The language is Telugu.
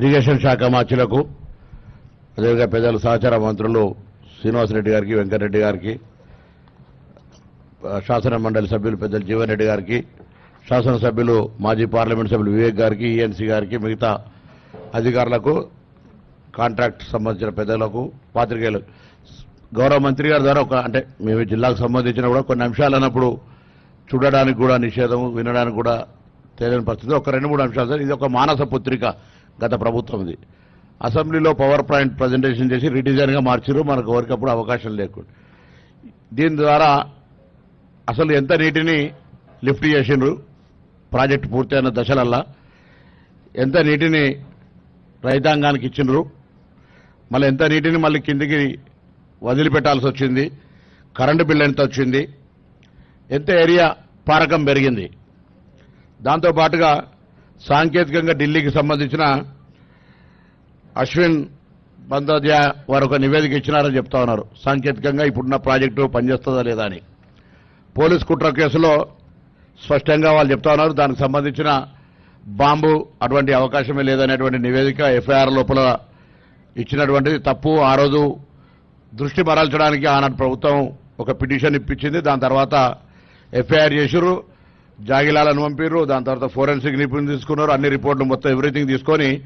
ఇరిగేషన్ శాఖ మార్చులకు అదేవిధంగా పెద్దల సహచార మంత్రులు శ్రీనివాసరెడ్డి గారికి వెంకటరెడ్డి గారికి శాసన మండలి సభ్యులు పెద్దలు జీవన్ రెడ్డి గారికి శాసనసభ్యులు మాజీ పార్లమెంట్ సభ్యులు వివేక్ గారికి ఈఎన్సీ గారికి మిగతా అధికారులకు కాంట్రాక్ట్ సంబంధించిన పెద్దలకు పాత్రికేయులు. గౌరవ మంత్రి గారి ద్వారా ఒక అంటే మేము జిల్లాకు సంబంధించిన కూడా కొన్ని అంశాలు అన్నప్పుడు చూడడానికి కూడా నిషేధం వినడానికి కూడా తెలియని పరిస్థితి. ఒక రెండు మూడు అంశాలు సార్. ఇది ఒక మానస పుత్రిక. గత ప్రభుత్వం ఇది అసెంబ్లీలో పవర్ పాయింట్ ప్రజెంటేషన్ చేసి రిడిజైన్గా మార్చారు మనకు ఎవరికప్పుడు అవకాశం లేకుండా. దీని ద్వారా అసలు ఎంత నీటిని లిఫ్ట్ చేసిండ్రు ప్రాజెక్టు పూర్తయిన దశలల్లా ఎంత నీటిని రైతాంగానికి ఇచ్చిండ్రు మళ్ళీ ఎంత నీటిని మళ్ళీ కిందికి వదిలిపెట్టాల్సి వచ్చింది కరెంటు బిల్ ఎంత వచ్చింది ఎంత ఏరియా పారకం పెరిగింది. దాంతో పాటుగా సాంకేతికంగా ఢిల్లీకి సంబంధించిన అశ్విన్ బందోద్యా వారు ఒక నివేదిక ఇచ్చినారని చెప్తా ఉన్నారు. సాంకేతికంగా ఇప్పుడున్న ప్రాజెక్టు పనిచేస్తుందా లేదా అని. పోలీస్ కుట్ర కేసులో స్పష్టంగా వాళ్ళు చెప్తా ఉన్నారు. దానికి సంబంధించిన బాంబు అటువంటి అవకాశమే లేదనేటువంటి నివేదిక ఎఫ్ఐఆర్ లోపల ఇచ్చినటువంటిది తప్పు. ఆ రోజు దృష్టి మరల్చడానికి ఆనాటి ప్రభుత్వం ఒక పిటిషన్ ఇప్పించింది. దాని తర్వాత ఎఫ్ఐఆర్ చేసిర్రు. జాగిలాలను పంపిర్రు. దాని తర్వాత ఫోరెన్సిక్ నిపుణులు తీసుకున్నారు. అన్ని రిపోర్ట్లు మొత్తం ఎవ్రీథింగ్ తీసుకొని